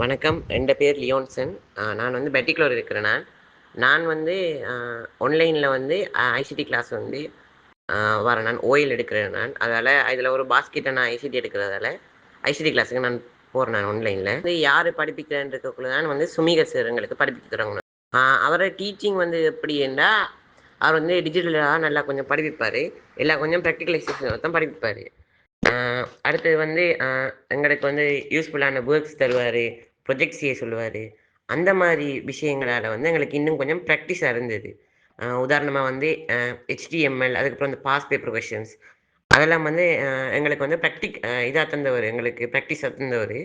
வணக்கம். என் பேர் லியோன்சன். நான் வந்து பெட்டிக்குலர் இருக்கிறேன் நான். வந்து ஆன்லைனில் வந்து ஐசிடி கிளாஸ் வந்து வரேன் நான் ஓயில் எடுக்கிறேன் நான். அதால் இதில் ஒரு பாஸ்கெட்டை நான் ஐசிடி எடுக்கிறதால ஐசிடி கிளாஸுக்கு நான் போகிறேன் நான் ஆன்லைனில் வந்து யார் படிப்பிக்கிறேன்னு இருக்கக்குள்ள தான் வந்து சுமிக சார் எங்களுக்கு படிப்பிக்கிறவங்க அவரோட டீச்சிங் வந்து எப்படி என்றால் அவர் வந்து டிஜிட்டலாக நல்லா கொஞ்சம் படிப்பிப்பார். எல்லாம் கொஞ்சம் ப்ராக்டிகலைசேஷன் தான் படிப்பிப்பார். அடுத்தது வந்து எங்களுக்கு வந்து யூஸ்ஃபுல்லான ஒர்க்ஸ் தருவார் ப்ரொஜெக்ட் செய்ய சொல்லுவார். அந்த மாதிரி விஷயங்களால் வந்து எங்களுக்கு இன்னும் கொஞ்சம் ப்ராக்டிஸாக இருந்தது உதாரணமாக வந்து ஹெச்டிஎம்எல் அதுக்கப்புறம் இந்த பாஸ் பேப்பர் கொஷின்ஸ் அதெல்லாம் வந்து எங்களுக்கு வந்து ப்ராக்டிக் இதாக தந்தவர் எங்களுக்கு ப்ராக்டிஸாக தந்தவர்.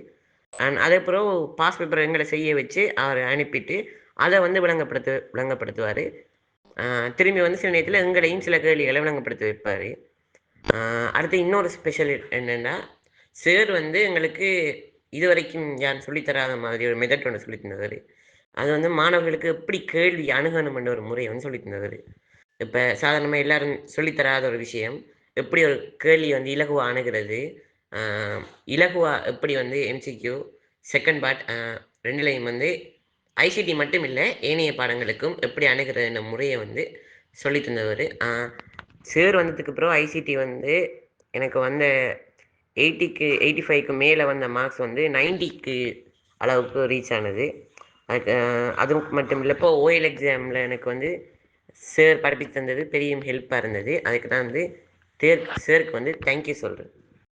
அண்ட் அதுக்கப்புறம் பாஸ் பேப்பர் எங்களை செய்ய வச்சு அவர் அனுப்பிட்டு அதை வந்து விளங்கப்படுத்து விளங்கப்படுத்துவார். திரும்பி வந்து சில நேரத்தில் எங்களையும் சில கேள்விகளை விளங்கப்படுத்தி வைப்பார். அடுத்து இன்னொரு ஸ்பெஷல் என்னென்னா சார் வந்து எங்களுக்கு இது வரைக்கும் யாரும் சொல்லித்தராத மாதிரி ஒரு மெத்தட் ஒன்று சொல்லி தந்தவர். அது வந்து மாணவர்களுக்கு எப்படி கேள்வி அணுகணும்ன்ற ஒரு முறையை வந்து சொல்லி தந்தவர். இப்போ சாதாரணமாக எல்லாரும் சொல்லித்தராத ஒரு விஷயம் எப்படி ஒரு கேள்வி வந்து இலகுவா அணுகிறது இலகுவா எப்படி வந்து எம்சிக்யூ செகண்ட் பார்ட் ரெண்டுலையும் வந்து ஐசிடி மட்டும் இல்லை ஏனைய பாடங்களுக்கும் எப்படி அணுகிறதுன்ற முறையை வந்து சொல்லி தந்தவர். சார் வந்ததுக்கு அப்புறம் ஐசிடி வந்து எனக்கு வந்த எயிட்டிக்கு எயிட்டி ஃபைவ்க்கு மேலே வந்த மார்க்ஸ் வந்து நைன்ட்டிக்கு அளவுக்கு ரீச் ஆனது. அதுக்கு அது மட்டும் இல்லை இப்போ ஓஎல் எக்ஸாமில் எனக்கு வந்து சார் படிப்பித்து தந்தது பெரிய ஹெல்ப்பாக இருந்தது. அதுக்கு தான் வந்து தேர் சேருக்கு வந்து தேங்க்யூ சொல்கிறேன்